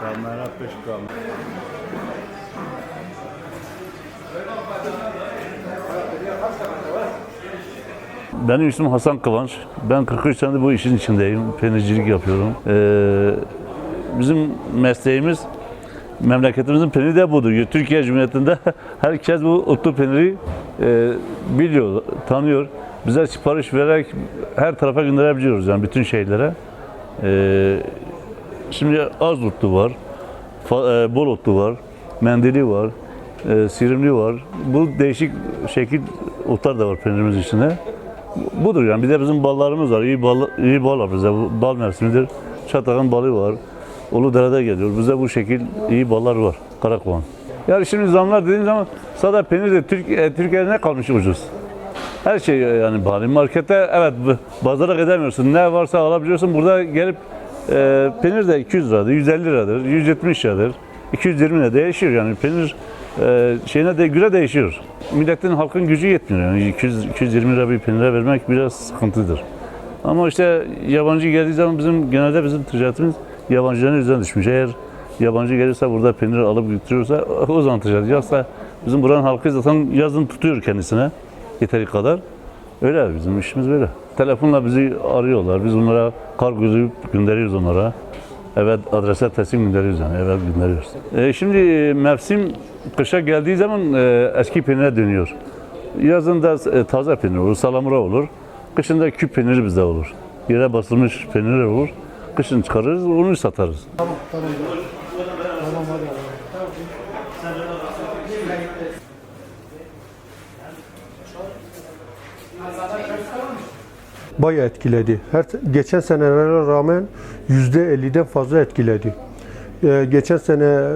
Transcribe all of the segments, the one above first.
Kamera kamera. Benim ismim Hasan Kıvanç. Ben 43 senedir bu işin içindeyim. Peynircilik yapıyorum. Ee, bizim mesleğimiz memleketimizin peyniri de budur. Türkiye Cumhuriyeti'nde herkes bu otlu peyniri e, biliyor, tanıyor. Bize sipariş vererek her tarafa gönderebiliyoruz yani bütün şeylere. Ee, şimdi az otlu var, e, bol otlu var, mendili var, e, sirimli var. Bu değişik şekil otlar da var peynirimiz içinde. Budur yani. Bir de bizim ballarımız var. İyi bal, iyi bal var bize. Bal mevsimidir. Çatağın balı var. Uludere'de geliyor. Bize bu şekil iyi ballar var. Karakovan. Yani şimdi zamlar dediğim zaman sadece peynir de Türk, e, Türkiye'de ne kalmış ucuz? Her şey yani bari markette evet pazara gidemiyorsun. Ne varsa alabiliyorsun. Burada gelip e, peynir de 200 liradır, 150 liradır, 170 liradır. 220 lira değişiyor yani peynir e, şeyine de göre değişiyor. Milletin halkın gücü yetmiyor yani 200 220 lira bir peynire vermek biraz sıkıntıdır. Ama işte yabancı geldiği zaman bizim genelde bizim ticaretimiz yabancıların üzerine düşmüş. Eğer yabancı gelirse burada peynir alıp götürüyorsa o zaman ticaret. Yoksa bizim buranın halkı zaten yazın tutuyor kendisine yeteri kadar. Öyle bizim işimiz böyle. Telefonla bizi arıyorlar. Biz onlara kargo gönderiyoruz onlara. Evet adrese teslim gönderiyoruz yani. Evet gönderiyoruz. E, şimdi e, mevsim kışa geldiği zaman e, eski peynire dönüyor. Yazın da e, taze peynir olur, salamura olur. Kışın da küp peyniri bizde olur. Yere basılmış peynir olur. Kışın çıkarırız, onu satarız. Bayağı etkiledi. Her geçen senelere rağmen yüzde 50'den fazla etkiledi. Ee, geçen sene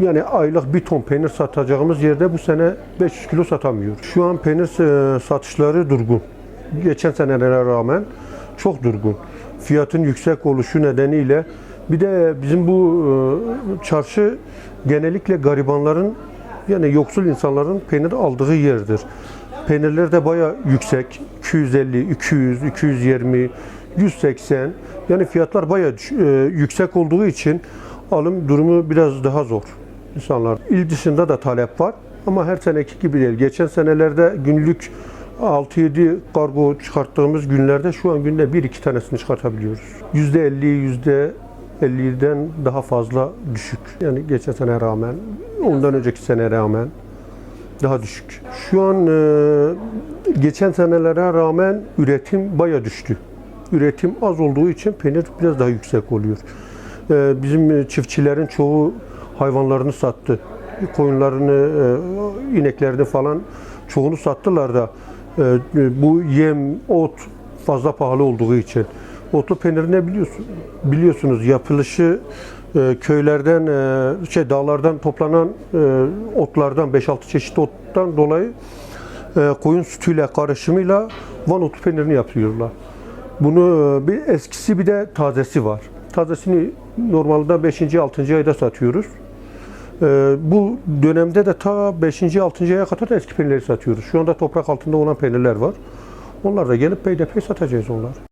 yani aylık bir ton peynir satacağımız yerde bu sene 500 kilo satamıyor. Şu an peynir e, satışları durgun. Geçen senelere rağmen çok durgun. Fiyatın yüksek oluşu nedeniyle bir de bizim bu e, çarşı genellikle garibanların yani yoksul insanların peynir aldığı yerdir. Peynirler de bayağı yüksek. 250, 200, 220, 180. Yani fiyatlar bayağı e, yüksek olduğu için alım durumu biraz daha zor insanlar. İl dışında da talep var ama her seneki gibi değil. Geçen senelerde günlük 6-7 kargo çıkarttığımız günlerde şu an günde 1-2 tanesini çıkartabiliyoruz. %50, %50'den daha fazla düşük. Yani geçen sene rağmen, ondan önceki sene rağmen daha düşük. Şu an e, geçen senelere rağmen üretim baya düştü. Üretim az olduğu için peynir biraz daha yüksek oluyor. E, bizim çiftçilerin çoğu hayvanlarını sattı. Koyunlarını, e, ineklerini falan çoğunu sattılar da e, bu yem, ot fazla pahalı olduğu için. Otlu peynir ne biliyorsun? Biliyorsunuz yapılışı köylerden, e, şey dağlardan toplanan e, otlardan 5-6 çeşit ottan dolayı e, koyun sütüyle karışımıyla Van otu peynirini yapıyorlar. Bunu bir eskisi bir de tazesi var. Tazesini normalde 5. 6. ayda satıyoruz. Bu dönemde de ta 5. 6. aya kadar da eski peynirleri satıyoruz. Şu anda toprak altında olan peynirler var. Onlar da gelip peyderpey satacağız onlar.